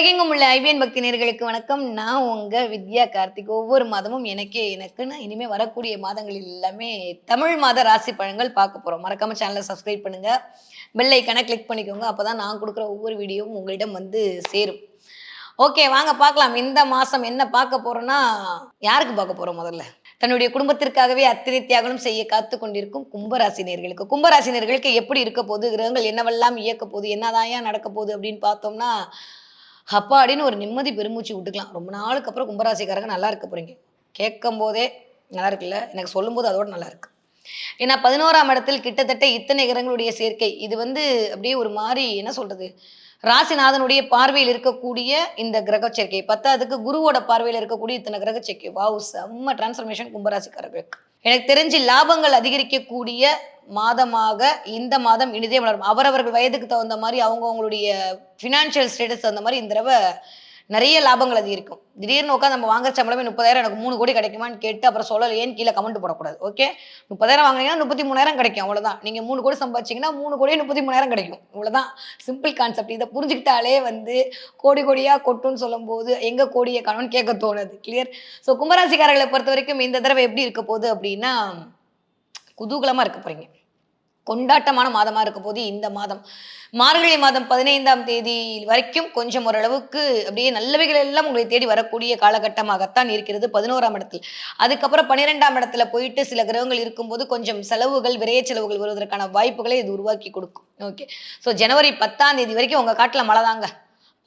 உலகெங்கும் உள்ள ஐபிஎன் பக்தி நேர்களுக்கு வணக்கம். நான் உங்க வித்யா கார்த்திக். ஒவ்வொரு மாதமும் எனக்கே எனக்குன்னு இனிமே வரக்கூடிய மாதங்கள் எல்லாமே தமிழ் மாத ராசி பழங்கள் பார்க்க போறோம். மறக்காம சேனலை சப்ஸ்கிரைப் பண்ணுங்க. பெல் ஐக்கனை கிளிக் பண்ணிக்கோங்க. அப்பதான் நான் கொடுக்குற ஒவ்வொரு வீடியோவும் உங்களிடம் வந்து சேரும். ஓகே வாங்க பார்க்கலாம். இந்த மாசம் என்ன பார்க்க போறோம்னா யாருக்கு பார்க்க போறோம் முதல்ல? தன்னுடைய குடும்பத்திற்காகவே அத்தனை தியாகங்களும் செய்ய காத்து கொண்டிருக்கும் கும்பராசினியர்களுக்கு. கும்பராசினியர்களுக்கு எப்படி இருக்க போகுது? கிரகங்கள் என்னவெல்லாம் இயக்க போகுது? என்னதான் நடக்க போகுது அப்படின்னு பார்த்தோம்னா அப்பாடின்னு ஒரு நிம்மதி பெருமூச்சு விட்டுக்கலாம். ரொம்ப நாளுக்கு அப்புறம் கும்பராசிக்காரங்க நல்லா இருக்க போறீங்க. கேட்கும் போதே நல்லா இருக்குல்ல? எனக்கு சொல்லும்போது அதோட நல்லா இருக்கு. ஏன்னா பதினோராம் இடத்தில் கிட்டத்தட்ட இத்தனை கிரகங்களுடைய சேர்க்கை. இது வந்து அப்படியே ஒரு மாதிரி என்ன சொல்றது? ராசிநாதனுடைய பார்வையில் இருக்கக்கூடிய இந்த கிரக சேர்க்கை. பத்தாவதுக்கு குருவோட பார்வையில் இருக்கக்கூடிய இத்தனை கிரக சேர்க்கை. வாவ் செம்ம டிரான்ஸ்ஃபர்மேஷன் கும்பராசிக்காரர்களுக்கு. எனக்கு தெரிஞ்சு லாபங்கள் அதிகரிக்கக்கூடிய மாதமாக இந்த மாதம் இனிதே வளரும். அவரவர்கள் வயதுக்கு தகுந்த மாதிரி அவங்க அவங்களுடைய ஃபினான்ஷியல் ஸ்டேட்டஸ் தகுந்த மாதிரி இந்த தடவை நிறைய லாபங்கள் அதிகரிக்கும் திடீர்னு உட்காந்து நம்ம வாங்குற சம்பளமே முப்பதாயிரம் எனக்கு மூணு கோடி கிடைக்குமான்னு கேட்டு அப்புறம் சொல்லல ஏன் கீழே கமெண்ட் போடக்கூடாது ஓகே முப்பதாயிரம் வாங்கினீங்கன்னா முப்பத்தி மூணாயிரம் கிடைக்கும் அவ்வளவுதான். நீங்க மூணு கோடி சம்பாதிச்சிங்கன்னா மூணு கோடி முப்பத்தி மூணாயிரம் கிடைக்கும் இவ்வளவுதான். சிம்பிள் கான்செப்ட் இதை புரிஞ்சுக்கிட்டாலே வந்து கோடி கோடியா கொட்டுன்னு சொல்லும்போது எங்க கோடியை காணும்னு கேட்க தோணுது. கிளியர் ஸோ கும்பராசிக்காரர்களை பொறுத்த வரைக்கும் இந்த தடவை எப்படி இருக்க போகுது அப்படின்னா குதூகலமா இருக்க போறீங்க. கொண்டாட்டமான மாதமாக இருக்க போது இந்த மாதம். மார்கழி மாதம் பதினைந்தாம் தேதி வரைக்கும் கொஞ்சம் ஓரளவுக்கு அப்படியே நல்லவைகள் எல்லாம் உங்களை தேடி வரக்கூடிய காலகட்டமாகத்தான் இருக்கிறது பதினோராம் இடத்தில். அதுக்கப்புறம் பன்னிரெண்டாம் இடத்துல போயிட்டு சில கிரகங்கள் இருக்கும்போது கொஞ்சம் செலவுகள் விரைய செலவுகள் வருவதற்கான வாய்ப்புகளை இது உருவாக்கி கொடுக்கும். ஓகே ஸோ ஜனவரி பத்தாம் தேதி வரைக்கும் உங்கள் காட்டில் மழை தாங்க.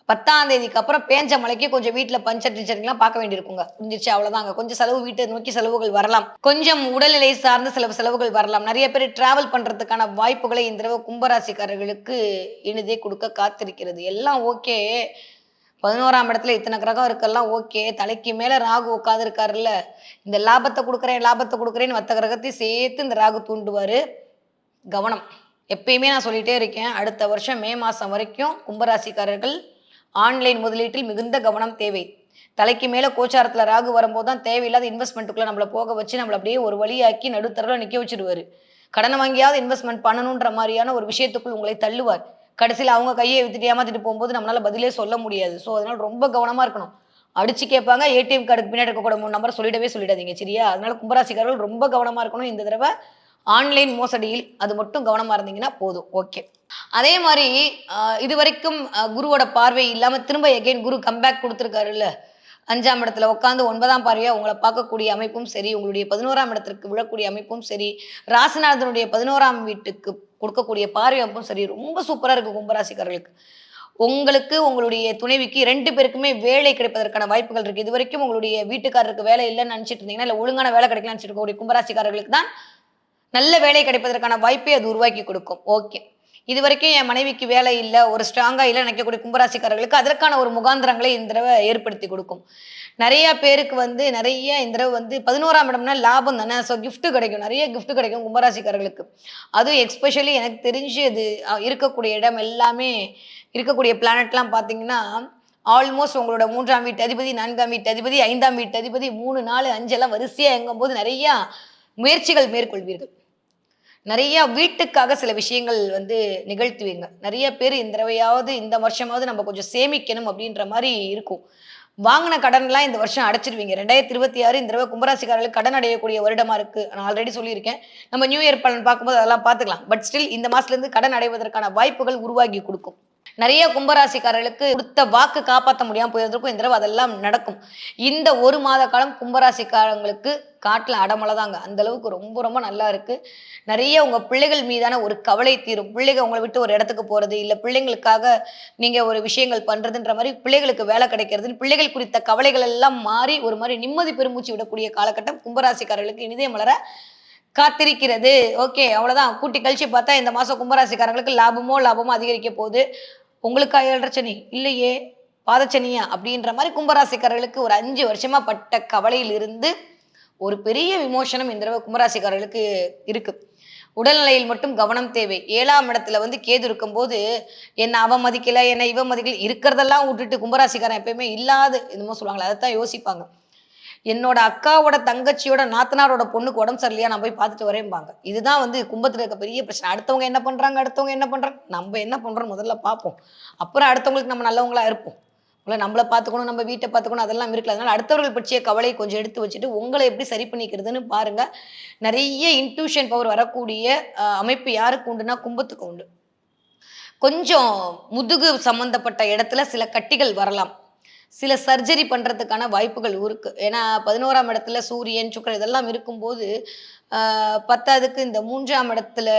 பத்தாம் தேதிக்கு அப்புறம் பேஞ்ச மலைக்கு கொஞ்சம் வீட்டுல பஞ்சர் டிஞ்சர்லாம் பார்க்க வேண்டியிருக்குங்க. புரிஞ்சிருச்சு அவ்வளவுதாங்க. கொஞ்சம் செலவு வீட்டை நோக்கி செலவுகள் வரலாம். கொஞ்சம் உடல்நிலை சார்ந்த சில செலவுகள் வரலாம். நிறைய பேர் டிராவல் பண்றதுக்கான வாய்ப்புகளை இந்த தடவை கும்பராசிக்காரர்களுக்கு இனிதே கொடுக்க காத்திருக்கிறது. எல்லாம் ஓகே பதினோராம் இடத்துல இத்தனை கிரகம் இருக்கெல்லாம் ஓகே தலைக்கு மேல ராகு உட்காந்துருக்காருல்ல இந்த லாபத்தை கொடுக்குறேன் லாபத்தை கொடுக்குறேன்னு மற்ற கிரகத்தையும் சேர்த்து இந்த ராகு தூண்டுவாரு. கவனம். எப்பயுமே நான் சொல்லிட்டே இருக்கேன் அடுத்த வருஷம் மே மாசம் வரைக்கும் கும்பராசிக்காரர்கள் ஆன்லைன் முதலீட்டில் மிகுந்த கவனம் தேவை. தலைக்கு மேல கோச்சாரத்துல ராகு வரும்போது தான் தேவையில்லாத இன்வெஸ்ட்மெண்ட்டுக்குள்ள நம்மளை போக வச்சு நம்மள அப்படியே ஒரு வழியாக்கி நடுத்தரவில் நிக்க வச்சிருவாரு கடன் வாங்கியாவது இன்வெஸ்ட்மெண்ட் பண்ணணுன்ற மாதிரியான ஒரு விஷயத்துக்குள் உங்களை தள்ளுவார். கடைசியில் அவங்க கையை வித்துட்டு ஏமாத்திட்டு போகும்போது நம்மளால பதிலே சொல்ல முடியாது. ஸோ அதனால ரொம்ப கவனமா இருக்கணும். அடிச்சு கேட்பாங்க ஏடிஎம் கார்டுக்கு பின்னாடி இருக்கக்கூட மூணு நம்பர் சொல்லிடவே சொல்லிடாதீங்க சரியா? அதனால கும்பராசிக்காரர்கள் ரொம்ப கவனமா இருக்கணும். இந்த தடவை ஆன்லைன் மோசடியில் அது மட்டும் கவனமாக இருந்தீங்கன்னா போதும். ஓகே. அதே மாதிரி இது வரைக்கும் குருவோட பார்வை இல்லாமல் திரும்ப எகைன் குரு கம்பேக் கொடுத்துருக்காருல்ல? அஞ்சாம் இடத்துல உட்காந்து ஒன்பதாம் பார்வையாக உங்களை பார்க்கக்கூடிய அமைப்பும் சரி உங்களுடைய பதினோராம் இடத்திற்கு விழக்கூடிய அமைப்பும் சரி ராசிநாதனுடைய பதினோராம் வீட்டுக்கு கொடுக்கக்கூடிய பார்வை அமைப்பும் சரி ரொம்ப சூப்பராக இருக்குது கும்பராசிக்காரர்களுக்கு. உங்களுக்கு உங்களுடைய துணைவிக்கு ரெண்டு பேருக்குமே வேலை கிடைப்பதற்கான வாய்ப்புகள் இருக்கு. இது வரைக்கும் உங்களுடைய வீட்டுக்காரருக்கு வேலை இல்லைன்னு நினைச்சிட்டு இருந்தீங்கன்னா இல்லை ஒழுங்கான வேலை கிடைக்கலன்னு நினச்சிட்டு இருக்கக்கூடிய கும்பராசிக்காரர்களுக்கு தான் நல்ல வேலை கிடைப்பதற்கான வாய்ப்பை அது உருவாக்கி கொடுக்கும். ஓகே. இது வரைக்கும் என் மனைவிக்கு வேலை இல்லை ஒரு ஸ்ட்ராங்காக இல்லை நினைக்கக்கூடிய கும்பராசிக்காரர்களுக்கு அதற்கான ஒரு முகாந்திரங்களை இந்த தடவை ஏற்படுத்தி கொடுக்கும். நிறைய பேருக்கு வந்து நிறைய இந்த தடவை வந்து பதினோராம் இடம்னா லாபம் தானே? ஸோ கிஃப்ட் கிடைக்கும். நிறைய கிஃப்ட் கிடைக்கும் கும்பராசிக்காரர்களுக்கு. அதுவும் எக்ஸ்பெஷலி எனக்கு தெரிஞ்சு அது இருக்கக்கூடிய இடம் எல்லாமே இருக்கக்கூடிய பிளானட்லாம் பார்த்தீங்கன்னா ஆல்மோஸ்ட் உங்களோட மூன்றாம் வீட்டு அதிபதி நான்காம் வீட்டு அதிபதி ஐந்தாம் வீட்டு அதிபதி மூணு நாலு அஞ்செல்லாம் வரிசையாக எங்கும் போது நிறையா முயற்சிகள் மேற்கொள்வீர்கள். நிறைய வீட்டுக்காக சில விஷயங்கள் வந்து நிகழ்த்துவீங்க. நிறைய பேர் இந்த தடவையாவது இந்த வருஷமாவது நம்ம கொஞ்சம் சேமிக்கணும் அப்படின்ற மாதிரி இருக்கும். வாங்கின கடன்லாம் இந்த வருஷம் அடைச்சிருவீங்க. ரெண்டாயிரத்தி இருபத்தி ஆறு இந்த தடவை கும்பராசிக்காரர்களுக்கு கடன் அடையக்கூடிய வருடமா இருக்கு. நான் ஆல்ரெடி சொல்லியிருக்கேன். நம்ம நியூ இயர் பலன் பார்க்கும்போது அதெல்லாம் பார்த்துக்கலாம். பட் ஸ்டில் இந்த மாசத்துல இருந்து கடன் அடைவதற்கான வாய்ப்புகள் உருவாகி கொடுக்கும். நிறைய கும்பராசிக்காரர்களுக்கு கொடுத்த வாக்கு காப்பாற்ற முடியாம போயிருந்திருக்கும். இந்த தடவை அதெல்லாம் நடக்கும். இந்த ஒரு மாத காலம் கும்பராசிக்காரங்களுக்கு காட்டுல அடமலை தாங்க அந்த அளவுக்கு ரொம்ப ரொம்ப நல்லா இருக்கு. நிறைய உங்க பிள்ளைகள் மீதான ஒரு கவலை தீரும். பிள்ளைங்க உங்களை விட்டு ஒரு இடத்துக்கு போறது இல்ல பிள்ளைங்களுக்காக நீங்க ஒரு விஷயங்கள் பண்றதுன்ற மாதிரி பிள்ளைகளுக்கு வேலை கிடைக்கிறது பிள்ளைகள் குறித்த கவலைகள் எல்லாம் மாறி ஒரு மாதிரி நிம்மதி பெருமூச்சு விடக்கூடிய காலகட்டம் கும்பராசிக்காரர்களுக்கு இனிதே மலர காத்திருக்கிறது. ஓகே அவ்வளவுதான். கூட்டி கழிச்சு பார்த்தா இந்த மாசம் கும்பராசிக்காரங்களுக்கு லாபமோ லாபமோ அதிகரிக்க போகுது. உங்களுக்கு ஏழரை சனி. இல்லையே பாதச்சனியா? அப்படின்ற மாதிரி கும்பராசிக்காரர்களுக்கு ஒரு அஞ்சு வருஷமா பட்ட கவலையில் இருந்து ஒரு பெரிய விமோசனம் இந்த தடவை கும்பராசிக்காரர்களுக்கு இருக்கு. உடல்நிலையில் மட்டும் கவனம் தேவை. ஏழாம் இடத்துல வந்து கேது இருக்கும்போது என்ன அவன் மதிக்கல என்ன இவன் மதிக்கல இருக்கிறதெல்லாம் விட்டுட்டு கும்பராசிக்காரன் எப்பயுமே இல்லாது. என்னமோ சொல்லுவாங்களே அதை தான் யோசிப்பாங்க. என்னோட அக்காவோட தங்கச்சியோட நாத்தனாரோட பொண்ணுக்கு உடம்பு சரியில்லையா நான் போய் பார்த்துட்டு வரேன்பாங்க இதுதான் வந்து கும்பத்தில் இருக்க பெரிய பிரச்சனை. அடுத்தவங்க என்ன பண்ணுறாங்க அடுத்தவங்க என்ன பண்ணுறாங்க நம்ம என்ன பண்ணுறோம் முதல்ல பார்ப்போம். அப்புறம் அடுத்தவங்களுக்கு நம்ம நல்லவங்களா இருப்போம். உங்களை நம்மளை பார்த்துக்கணும் நம்ம வீட்டை பார்த்துக்கணும் அதெல்லாம் இருக்குல்ல அதனால அடுத்தவர்கள் பற்றிய கவலையை கொஞ்சம் எடுத்து வச்சுட்டு உங்களை எப்படி சரி பண்ணிக்கிறதுன்னு பாருங்க. நிறைய இன்ட்யூஷன் பவர் வரக்கூடிய அமைப்பு யாருக்கு உண்டுனா கும்பத்துக்கு உண்டு. கொஞ்சம் முதுகு சம்பந்தப்பட்ட இடத்துல சில கட்டிகள் வரலாம். சில சர்ஜரி பண்ணுறதுக்கான வாய்ப்புகள் இருக்கு. ஏன்னா பதினோராம் இடத்துல சூரியன் சுக்கரன் இதெல்லாம் இருக்கும்போது பத்தாவதுக்கு இந்த மூன்றாம் இடத்துல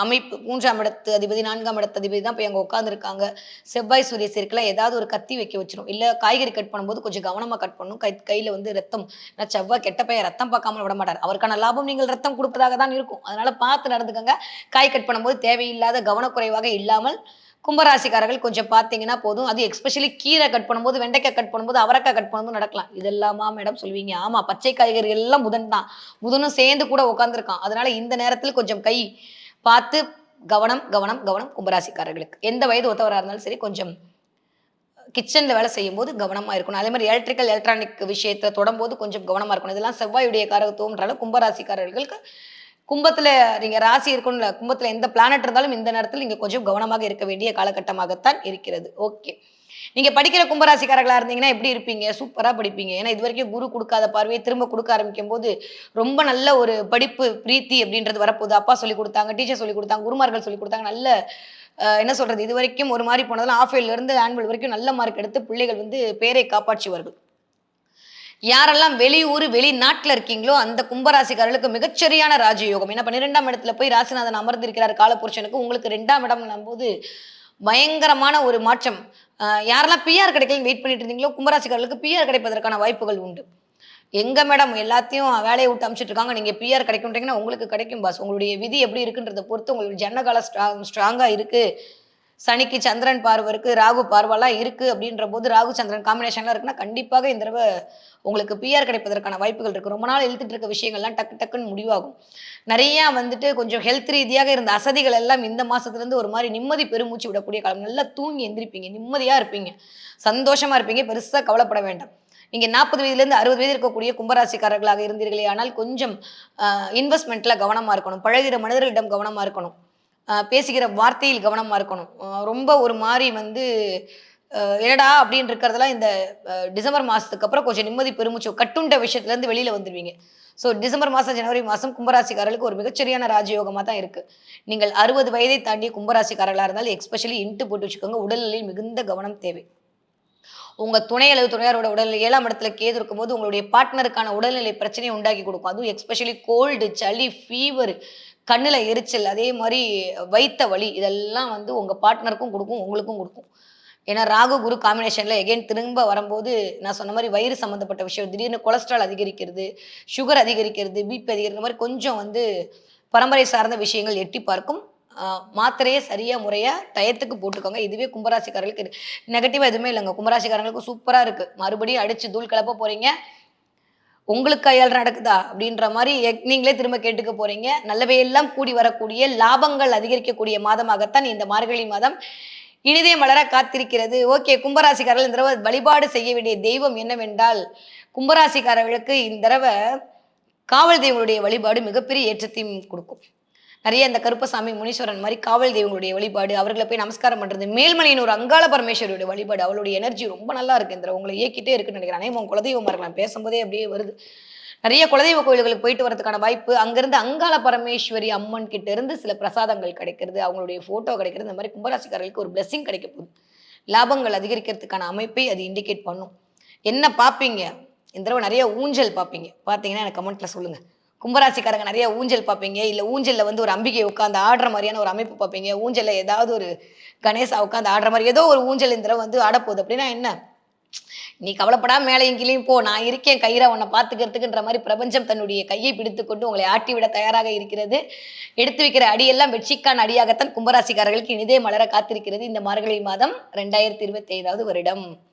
அமைப்பு மூன்றாம் இடத்து அதிபதி நான்காம் இடத்து அதிபதி தான் போய் அங்கே உட்காந்துருக்காங்க செவ்வாய் சூரிய சேர்க்கலாம் ஏதாவது ஒரு கத்தி வைக்க வச்சிடும் இல்லை காய்கறி கட் பண்ணும்போது கொஞ்சம் கவனமாக கட் பண்ணணும் கை கையில் வந்து ரத்தம். ஏன்னா செவ்வாய் கெட்ட பையன் ரத்தம் பார்க்காம விட மாட்டார். அவருக்கான லாபம் நீங்கள் ரத்தம் கொடுப்பதாக தான் இருக்கும். அதனால பார்த்து நடந்துக்கங்க. காய் கட் பண்ணும்போது தேவையில்லாத கவனக்குறைவாக இல்லாமல் கும்பராசிக்காரர்கள் கொஞ்சம் பார்த்தீங்கன்னா போதும். அது எஸ்பெஷலி கீரை கட் பண்ணும்போது வெண்டைக்காய் கட் பண்ணும்போது அவரைக்காய் கட் பண்ணும்போது நடக்கலாம். இதெல்லாமா மேடம் சொல்லுவீங்க. ஆமா பச்சை காய்கறிகள் எல்லாம் புதன் தான். புதனும் சேர்ந்து கூட உட்காந்துருக்கான் அதனால இந்த நேரத்தில் கொஞ்சம் கை பார்த்து கவனம் கவனம் கவனம் கும்பராசிக்காரர்களுக்கு. எந்த வயது ஒத்தவராக இருந்தாலும் சரி கொஞ்சம் கிச்சனில் வேலை செய்யும்போது கவனமாக இருக்கணும். அதே மாதிரி எலக்ட்ரிக்கல் எலக்ட்ரானிக் விஷயத்தை தொடும்போது கொஞ்சம் கவனமாக இருக்கணும். இதெல்லாம் செவ்வாயுடைய காரகத்துவம்ன்றால கும்பராசிக்காரர்களுக்கு கும்பத்தில் நீங்கள் ராசி இருக்கணும்ல கும்பத்தில் எந்த பிளானட் இருந்தாலும் இந்த நேரத்தில் நீங்கள் கொஞ்சம் கவனமாக இருக்க வேண்டிய காலகட்டமாகத்தான் இருக்கிறது. ஓகே நீங்கள் படிக்கிற கும்பராசிக்காரர்களாக இருந்தீங்கன்னா எப்படி இருப்பீங்க? சூப்பராக படிப்பீங்க. ஏன்னா இது வரைக்கும் குரு கொடுக்காத பார்வையை திரும்ப கொடுக்க ஆரம்பிக்கும் போது ரொம்ப நல்ல ஒரு படிப்பு பிரீத்தி அப்படின்றது வரப்போகுது. அப்பா சொல்லி கொடுத்தாங்க டீச்சர் சொல்லி கொடுத்தாங்க குருமார்கள் சொல்லி கொடுத்தாங்க. நல்ல என்ன சொல்றது? இது வரைக்கும் ஒரு மாதிரி போனதெல்லாம் ஆஃப் இருந்து ஆனுவல் வரைக்கும் நல்ல மார்க் எடுத்து பிள்ளைகள் வந்து பேரை காப்பாற்றுவார்கள். யாரெல்லாம் வெளியூர் வெளிநாட்டில் இருக்கீங்களோ அந்த கும்பராசிக்காரர்களுக்கு மிகச்சரியான ராஜயோகம். ஏன்னா பன்னிரெண்டாம் இடத்துல போய் ராசிநாதன் அமர்ந்திருக்கிறார் காலபுருஷனுக்கு. உங்களுக்கு ரெண்டாம் இடம் போது பயங்கரமான ஒரு மாற்றம். யாரெல்லாம் பிஆர் கிடைக்கல வெயிட் பண்ணிட்டு இருந்தீங்களோ கும்பராசிக்காரர்களுக்கு பிஆர் கிடைப்பதற்கான வாய்ப்புகள் உண்டு. எங்க மேடம் எல்லாத்தையும் வேலையை விட்டு அமைச்சிட்டு இருக்காங்க. நீங்க பிஆர் கிடைக்கும்ன்றீங்கன்னா உங்களுக்கு கிடைக்கும் பாஸ் உங்களுடைய விதி எப்படி இருக்குன்றத பொறுத்து உங்களுடைய ஜன்னகால ஸ்ட்ராங் ஸ்ட்ராங்கா இருக்கு. சனிக்கு சந்திரன் பார்வை இருக்குது ராகு பார்வெல்லாம் இருக்கு அப்படின்ற போது ராகு சந்திரன் காம்பினேஷன்லாம் இருக்குன்னா கண்டிப்பாக இந்த தடவை உங்களுக்கு பிஆர் கிடைப்பதற்கான வாய்ப்புகள் இருக்கு. ரொம்ப நாள் இழுத்துட்டு இருக்க விஷயங்கள்லாம் டக்கு டக்குன்னு முடிவாகும். நிறைய வந்துட்டு கொஞ்சம் ஹெல்த் ரீதியாக இருந்த அசதிகள் எல்லாம் இந்த மாதத்துலேருந்து ஒரு மாதிரி நிம்மதி பெருமூச்சு விடக்கூடிய காலம். நல்லா தூங்கி எந்திரிப்பீங்க நிம்மதியா இருப்பீங்க. சந்தோஷமா இருப்பீங்க பெருசாக கவலைப்பட வேண்டாம். நீங்க நாற்பது வயதுலேருந்து அறுபது வயது இருக்கக்கூடிய கும்பராசிக்காரர்களாக இருந்தீர்களே ஆனால் கொஞ்சம் இன்வெஸ்ட்மெண்ட்ல கவனமா இருக்கணும். பழகிற மனிதர்களிடம் கவனமா இருக்கணும். பேசுகிற வார்த்தையில் கவனமாக இருக்கணும். ரொம்ப ஒரு மாதிரி வந்து என்னடா அப்படின்னு இருக்கிறதெல்லாம் இந்த டிசம்பர் மாதத்துக்கு அப்புறம் கொஞ்சம் நிம்மதி பெருமூச்சு கட்டுண்ட விஷயத்துலேருந்து வெளியில் வந்துடுவீங்க ஸோ டிசம்பர் மாதம் ஜனவரி மாதம் கும்பராசிக்காரர்களுக்கு ஒரு மிகச்சரியான ராஜயோகமாக தான் இருக்குது நீங்கள் அறுபது வயதை தாண்டிய கும்பராசிக்காரர்களாக இருந்தாலும் எக்ஸ்பெஷலி இன்ட்டு போட்டு வச்சுக்கோங்க உடல்நிலையில் மிகுந்த கவனம் தேவை. உங்கள் துணை அல்லது துணையாரோட உடல்நிலை ஏழாம் இடத்துல கேது இருக்கும்போது உங்களுடைய பார்ட்னருக்கான உடல்நிலை பிரச்சனையை உண்டாக்கி கொடுக்கும். அதுவும் எக்ஸ்பெஷலி கோல்டு சளி ஃபீவர் கண்ணில் எரிச்சல் அதே மாதிரி வைத்த வலி இதெல்லாம் வந்து உங்கள் பார்ட்னருக்கும் கொடுக்கும் உங்களுக்கும் கொடுக்கும். ஏன்னா ராகு குரு காம்பினேஷனில் எகைன் திரும்ப வரும்போது நான் சொன்ன மாதிரி வயிறு சம்மந்தப்பட்ட விஷயம் திடீர்னு கொலஸ்ட்ரால் அதிகரிக்கிறது சுகர் அதிகரிக்கிறது பிபி அதிகரிக்கிற மாதிரி கொஞ்சம் வந்து பரம்பரை சார்ந்த விஷயங்கள் எட்டி பார்க்கும். மாத்திரையே மாத்திரையை சரியா முறையா டயத்துக்கு போட்டுக்கோங்க. இதுவே கும்பராசிக்காரர்களுக்கு நெகட்டிவா எதுவுமே இல்லைங்க. கும்பராசிக்காரங்களுக்கு சூப்பரா இருக்கு. மறுபடியும் அடிச்சு தூள் கிளப்ப போறீங்க. உங்களுக்கு கையால் நடக்குதா அப்படின்ற மாதிரி நீங்களே திரும்ப கேட்டுக்க போறீங்க. நல்லவையெல்லாம் கூடி வரக்கூடிய லாபங்கள் அதிகரிக்கக்கூடிய மாதமாகத்தான் இந்த மார்கழி மாதம் இனிதே மலர காத்திருக்கிறது. ஓகே கும்பராசிக்காரர்கள் இந்த தடவை வழிபாடு செய்ய வேண்டிய தெய்வம் என்னவென்றால் கும்பராசிக்காரர்களுக்கு இந்த தடவை காவல் தெய்வங்களுடைய வழிபாடு மிகப்பெரிய ஏற்றத்தையும் கொடுக்கும். நிறைய இந்த கருப்பசாமி முனீஸ்வரன் மாதிரி காவல் தெய்வங்களுடைய வழிபாடு அவர்களை போய் நமஸ்காரம் பண்றது மேல்மலையின் ஒரு அங்காள பரமேஸ்வரியோட வழிபாடு அவளுடைய எனர்ஜி ரொம்ப நல்லா இருக்கு இந்த உங்களை இயக்கிட்டே இருக்குன்னு நினைக்கிறேன். அனைவரும் குலதெய்வமா இருக்கலாம். பேசும்போதே அப்படியே வருது. நிறைய குலதெய்வ கோயில்களுக்கு போயிட்டு வரதுக்கான வாய்ப்பு அங்கிருந்து அங்காள பரமேஸ்வரி அம்மன் கிட்ட இருந்து சில பிரசாதங்கள் கிடைக்கிறது அவங்களுடைய போட்டோ கிடைக்கிறது இந்த மாதிரி கும்பராசிக்காரர்களுக்கு ஒரு blessing கிடைக்க போகுது. லாபங்கள் அதிகரிக்கிறதுக்கான அமைப்பை அது இண்டிகேட் பண்ணும். என்ன பார்ப்பீங்க? இந்த தடவை நிறைய ஊஞ்சல் பார்ப்பீங்க. பார்த்தீங்கன்னா எனக்கு கமெண்ட்ல சொல்லுங்கள் கும்பராசிக்காரங்க நிறைய ஊஞ்சல் பார்ப்பீங்க. இல்லை ஊஞ்சலில் வந்து ஒரு அம்பிகை உட்காந்து ஆடுற மாதிரியான ஒரு அமைப்பு பார்ப்பீங்க. ஊஞ்சலில் ஏதாவது ஒரு கணேசா உட்காந்து ஆடுற மாதிரி ஏதோ ஒரு ஊஞ்சல் இந்த வந்து ஆடப்போகுது. அப்படின்னா என்ன? நீ கவலைப்படாம மேலையும் கீழையும் போ. நான் இருக்கேன் கயிறா உன்னை பார்த்துக்கிறதுக்குன்ற மாதிரி பிரபஞ்சம் தன்னுடைய கையை பிடித்து கொண்டு உங்களை ஆட்டி விட தயாராக இருக்கிறது. எடுத்து வைக்கிற அடியெல்லாம் வெற்றிக்கான அடியாகத்தான் கும்பராசிக்காரர்களுக்கு இனிதே மலர காத்திருக்கிறது இந்த மார்கழி மாதம் ரெண்டாயிரத்தி இருபத்தி ஐந்தாவது வருடம்.